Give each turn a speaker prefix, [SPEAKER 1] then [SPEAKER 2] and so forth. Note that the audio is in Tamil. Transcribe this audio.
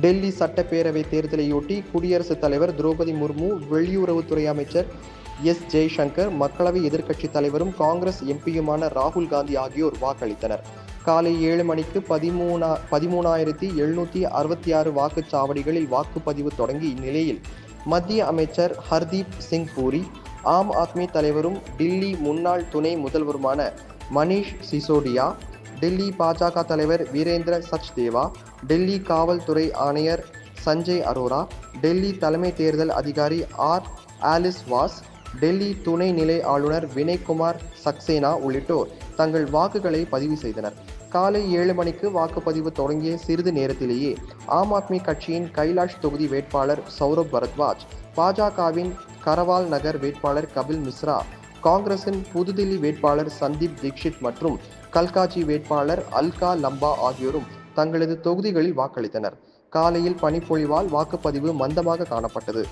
[SPEAKER 1] டெல்லி சட்டப்பேரவை தேர்தலையொட்டி குடியரசுத் தலைவர் திரௌபதி முர்மு வெளியுறவுத்துறை அமைச்சர் எஸ் ஜெய்சங்கர் மக்களவை எதிர்க்கட்சித் தலைவரும் காங்கிரஸ் எம்பியுமான ராகுல் காந்தி ஆகியோர் வாக்களித்தனர். காலை ஏழு மணிக்கு பதிமூணா பதிமூணாயிரத்தி எழுநூற்றி அறுபத்தி ஆறு வாக்குச்சாவடிகளில் வாக்குப்பதிவு தொடங்கி இந்நிலையில் மத்திய அமைச்சர் ஹர்தீப் சிங் பூரி ஆம் ஆத்மி தலைவரும் டில்லி முன்னாள் துணை முதல்வருமான மணீஷ் சிசோடியா டெல்லி பாஜக தலைவர் வீரேந்திர சச்தேவா டெல்லி காவல்துறை ஆணையர் சஞ்சய் அரோரா டெல்லி தலைமை தேர்தல் அதிகாரி ஆர். ஆலிஸ் வாஸ் டெல்லி துணை நிலை ஆளுநர் வினய்குமார் சக்சேனா உள்ளிட்டோர் தங்கள் வாக்குகளை பதிவு செய்தனர். காலை ஏழு மணிக்கு வாக்குப்பதிவு தொடங்கிய சிறிது நேரத்திலேயே ஆம் ஆத்மி கட்சியின் கைலாஷ் தொகுதி வேட்பாளர் சௌரப் பரத்வாஜ் பாஜகவின் கரவால் நகர் வேட்பாளர் கபில் மிஸ்ரா காங்கிரசின் புதுதில்லி வேட்பாளர் சந்தீப் தீக்ஷித் மற்றும் கல்காஜி வேட்பாளர் அல்கா லம்பா ஆகியோரும் தங்களது தொகுதிகளில் வாக்களித்தனர். காலையில் பனிப்பொழிவால் வாக்குப்பதிவு மந்தமாக காணப்பட்டது.